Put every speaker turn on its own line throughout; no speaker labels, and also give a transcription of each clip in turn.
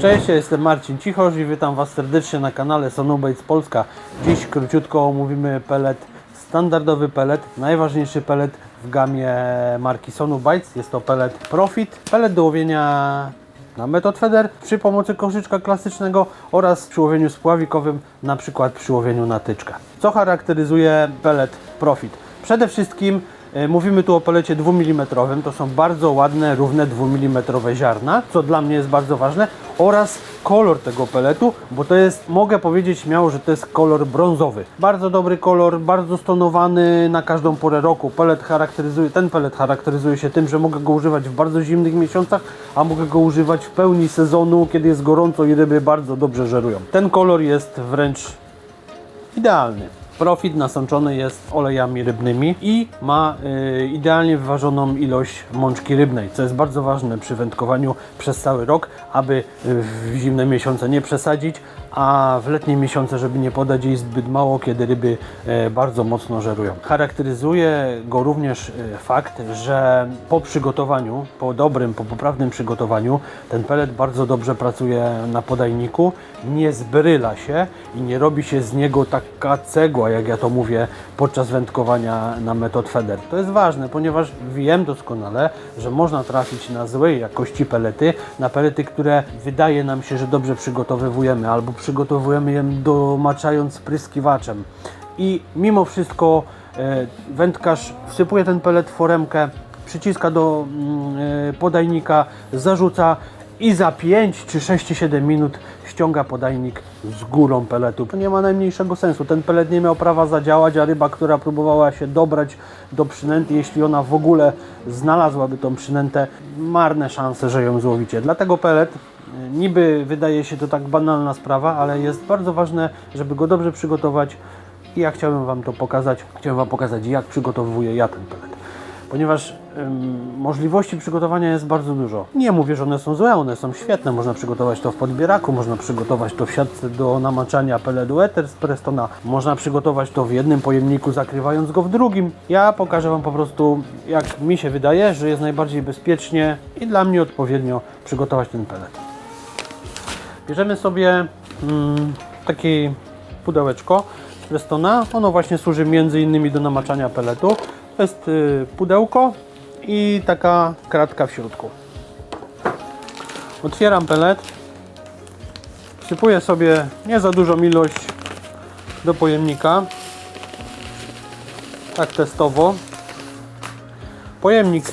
Cześć, ja jestem Marcin Cichosz i witam Was serdecznie na kanale Sonobates Polska. Dziś króciutko omówimy pelet, standardowy pelet, najważniejszy pelet w gamie marki Sonobates. Jest to pelet Profit, pelet do łowienia na metod feder przy pomocy koszyczka klasycznego oraz przy łowieniu spławikowym, na przykład przy łowieniu na tyczkę. Co charakteryzuje pelet Profit? Przede wszystkim mówimy tu o pelecie 2 mm, to są bardzo ładne, równe 2 mm ziarna, co dla mnie jest bardzo ważne, oraz kolor tego peletu, bo to jest, mogę powiedzieć śmiało, że to jest kolor brązowy. Bardzo dobry kolor, bardzo stonowany na każdą porę roku. Pelet charakteryzuje, ten pelet charakteryzuje się tym, że mogę go używać w bardzo zimnych miesiącach, a mogę go używać w pełni sezonu, kiedy jest gorąco i ryby bardzo dobrze żerują. Ten kolor jest wręcz idealny. Profit nasączony jest olejami rybnymi i ma y, idealnie wyważoną ilość mączki rybnej, co jest bardzo ważne przy wędkowaniu przez cały rok, aby y, w zimne miesiące nie przesadzić, a w letnie miesiące, żeby nie podać jej zbyt mało, kiedy ryby e, bardzo mocno żerują. Charakteryzuje go również e, fakt, że po przygotowaniu, po dobrym, po poprawnym przygotowaniu, ten pelet bardzo dobrze pracuje na podajniku, nie zbryla się i nie robi się z niego taka cegła, jak ja to mówię, podczas wędkowania na metod feder. To jest ważne, ponieważ wiem doskonale, że można trafić na złej jakości pelety, na pelety, które wydaje nam się, że dobrze przygotowujemy, albo przygotowujemy je domaczając pryskiwaczem. I mimo wszystko e, wędkarz wsypuje ten pelet w foremkę, przyciska do mm, e, podajnika, zarzuca i za 5 czy 6 czy 7 minut ściąga podajnik z górą peletu. To nie ma najmniejszego sensu. Ten pelet nie miał prawa zadziałać, a ryba, która próbowała się dobrać do przynęty, jeśli ona w ogóle znalazłaby tą przynętę, marne szanse, że ją złowicie. Dlatego pelet e, niby wydaje się to tak banalna sprawa, ale jest bardzo ważne, żeby go dobrze przygotować i ja chciałem Wam to pokazać. Chciałem Wam pokazać, jak przygotowuję ja ten pelet ponieważ możliwości przygotowania jest bardzo dużo. Nie mówię, że one są złe, one są świetne. Można przygotować to w podbieraku, można przygotować to w siatce do namaczania peletu Ether z Prestona, można przygotować to w jednym pojemniku, zakrywając go w drugim. Ja pokażę Wam po prostu, jak mi się wydaje, że jest najbardziej bezpiecznie i dla mnie odpowiednio przygotować ten pelet. Bierzemy sobie mm, takie pudełeczko Prestona. Ono właśnie służy między innymi do namaczania peletu. To jest y, pudełko i taka kratka w środku. Otwieram pelet. Wsypuję sobie nie za dużą ilość do pojemnika. Tak testowo. Pojemnik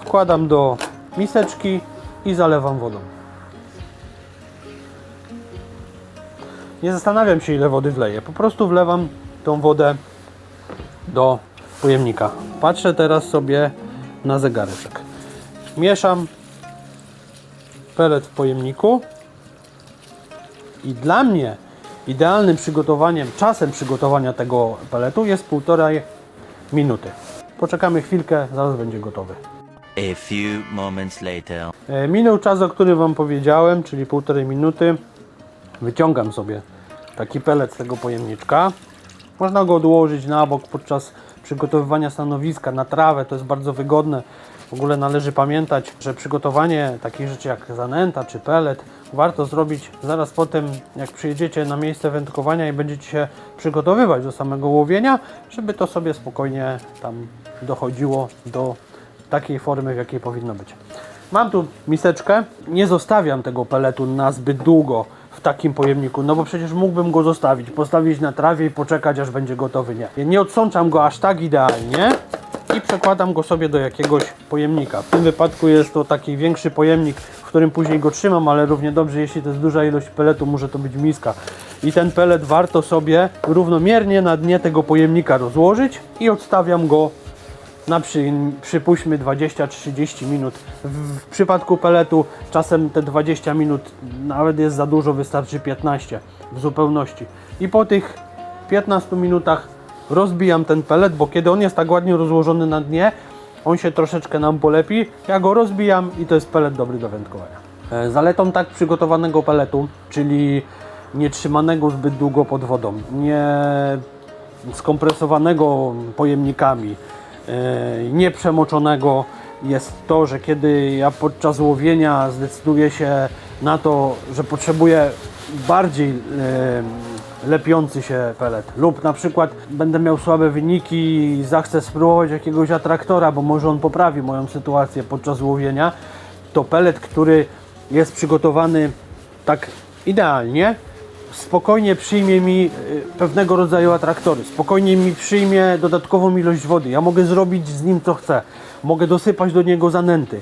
wkładam do miseczki i zalewam wodą. Nie zastanawiam się ile wody wleję. Po prostu wlewam tą wodę do pojemnika. Patrzę teraz sobie na zegareczek. Mieszam pelet w pojemniku i dla mnie idealnym przygotowaniem, czasem przygotowania tego peletu jest półtorej minuty. Poczekamy chwilkę, zaraz będzie gotowy.
A few moments later.
E, Minął czas, o którym Wam powiedziałem, czyli półtorej minuty. Wyciągam sobie taki pelet z tego pojemniczka. Można go odłożyć na bok podczas przygotowywania stanowiska na trawę. To jest bardzo wygodne. W ogóle należy pamiętać, że przygotowanie takich rzeczy jak zanęta czy pelet warto zrobić zaraz po tym, jak przyjedziecie na miejsce wędkowania i będziecie się przygotowywać do samego łowienia, żeby to sobie spokojnie tam dochodziło do takiej formy, w jakiej powinno być. Mam tu miseczkę. Nie zostawiam tego peletu na zbyt długo takim pojemniku, no bo przecież mógłbym go zostawić, postawić na trawie i poczekać aż będzie gotowy. Nie. Nie odsączam go aż tak idealnie i przekładam go sobie do jakiegoś pojemnika. W tym wypadku jest to taki większy pojemnik, w którym później go trzymam, ale równie dobrze, jeśli to jest duża ilość peletu, może to być miska. I ten pelet warto sobie równomiernie na dnie tego pojemnika rozłożyć i odstawiam go na przy, przypuśćmy 20-30 minut. W, w przypadku peletu czasem te 20 minut nawet jest za dużo, wystarczy 15 w zupełności. I po tych 15 minutach rozbijam ten pelet, bo kiedy on jest tak ładnie rozłożony na dnie, on się troszeczkę nam polepi. Ja go rozbijam i to jest pelet dobry do wędkowania. E, Zaletą tak przygotowanego peletu, czyli nie trzymanego zbyt długo pod wodą, nie skompresowanego pojemnikami, nieprzemoczonego jest to, że kiedy ja podczas łowienia zdecyduję się na to, że potrzebuję bardziej e, lepiący się pelet lub na przykład będę miał słabe wyniki i zachcę spróbować jakiegoś atraktora, bo może on poprawi moją sytuację podczas łowienia, to pelet, który jest przygotowany tak idealnie, spokojnie przyjmie mi y, pewnego rodzaju atraktory, spokojnie mi przyjmie dodatkową ilość wody. Ja mogę zrobić z nim co chcę, mogę dosypać do niego zanęty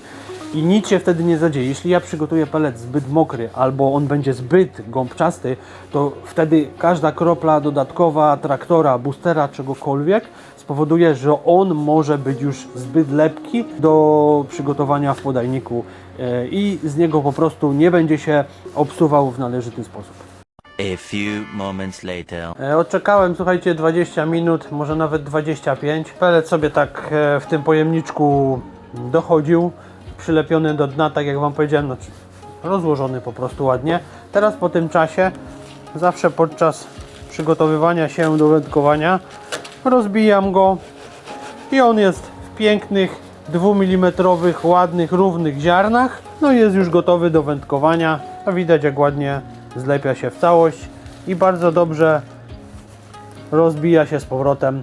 i nic się wtedy nie zadzieje. Jeśli ja przygotuję pelet zbyt mokry albo on będzie zbyt gąbczasty, to wtedy każda kropla dodatkowa traktora, boostera, czegokolwiek spowoduje, że on może być już zbyt lepki do przygotowania w podajniku e, i z niego po prostu nie będzie się obsuwał w należyty sposób.
A few moments later.
E, Odczekałem, słuchajcie, 20 minut, może nawet 25. Pelet sobie tak e, w tym pojemniczku dochodził, przylepiony do dna, tak jak Wam powiedziałem, znaczy rozłożony po prostu ładnie. Teraz po tym czasie, zawsze podczas przygotowywania się do wędkowania, rozbijam go i on jest w pięknych 2 mm ładnych, równych ziarnach. No i jest już gotowy do wędkowania. A widać jak ładnie zlepia się w całość i bardzo dobrze rozbija się z powrotem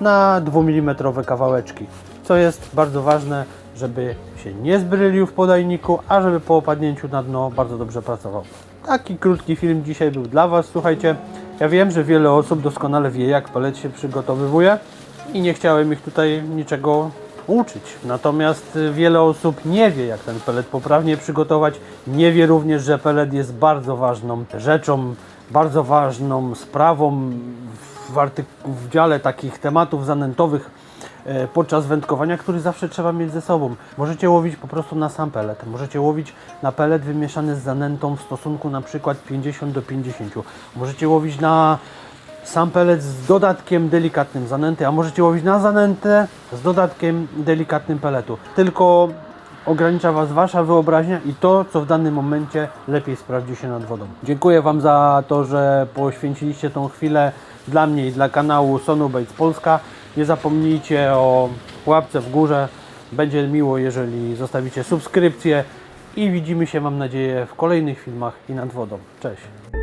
na 2 mm kawałeczki. Co jest bardzo ważne, żeby się nie zbrylił w podajniku, a żeby po opadnięciu na dno bardzo dobrze pracował. Taki krótki film dzisiaj był dla Was. Słuchajcie, ja wiem, że wiele osób doskonale wie, jak pelet się przygotowywuje i nie chciałem ich tutaj niczego uczyć. Natomiast y, wiele osób nie wie, jak ten pelet poprawnie przygotować. Nie wie również, że pelet jest bardzo ważną rzeczą, bardzo ważną sprawą w, w dziale takich tematów zanętowych e, podczas wędkowania, który zawsze trzeba mieć ze sobą. Możecie łowić po prostu na sam pelet. Możecie łowić na pelet wymieszany z zanętą w stosunku na przykład 50 do 50. Możecie łowić na sam pelet z dodatkiem delikatnym zanęty, a możecie łowić na zanętę z dodatkiem delikatnym peletu. Tylko ogranicza Was Wasza wyobraźnia i to, co w danym momencie lepiej sprawdzi się nad wodą. Dziękuję Wam za to, że poświęciliście tą chwilę dla mnie i dla kanału Sonu Bates Polska. Nie zapomnijcie o łapce w górze. Będzie miło, jeżeli zostawicie subskrypcję i widzimy się, mam nadzieję, w kolejnych filmach i nad wodą. Cześć!